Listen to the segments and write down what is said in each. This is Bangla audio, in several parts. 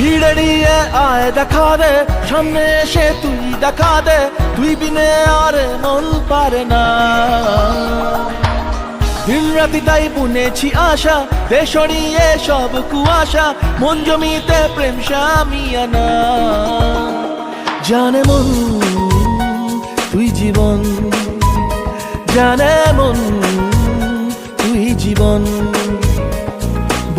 ভিড়ে আয় দেখা দে, সামনে এসে তুই দেখা দে তুই বিনে আর মন পারে না। দিন রাতি তাই বুনেছি আশা দেশড়িয়ে সব কুয়াশা, মন জমিতে প্রেম সামিয়ানা জানে মন, তুই জীবন। জানে মন, তুই জীবন।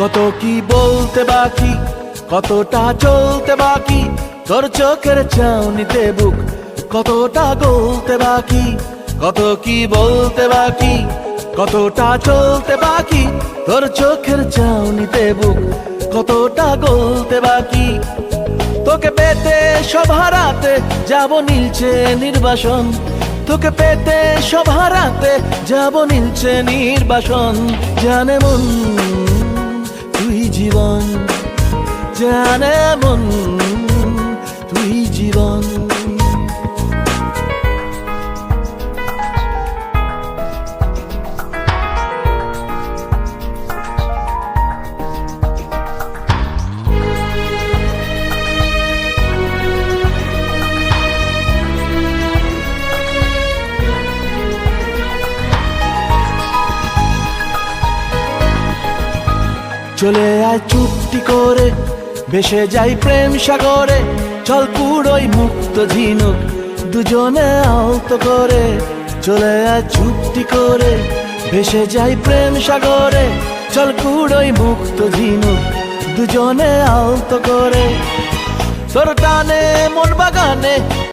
কত কি বলতে বাকি? কতটা চলতে বাকি? তোর চোখের চাউনিতে বুক কতটা গলতে বাকি? কত কি বলতে বাকি? কতটা চলতে বাকি? তোর চোখের চাউনিতে বুক কতটা গলতে বাকি? তোকে পেতে সব হারাতে যাব নীলছে নির্বাসন। তোকে পেতে সব হারাতে যাব নীলছে নির্বাসন। জানে মন তুই জীবন জানে মন তুই জীবন। চলে আয় চুপটি করে। ভেসে যাই প্রেম সাগরে, চল পুরোই মুক্ত ঝিনুক দুজনে আলতো করে। চলে আয় চুপটি করে, ভেসে যাই প্রেম সাগরে, চল কুড়োই মুক্ত ঝিনুক দুজনে আলতো করে। তোর টানে, মন বাগানে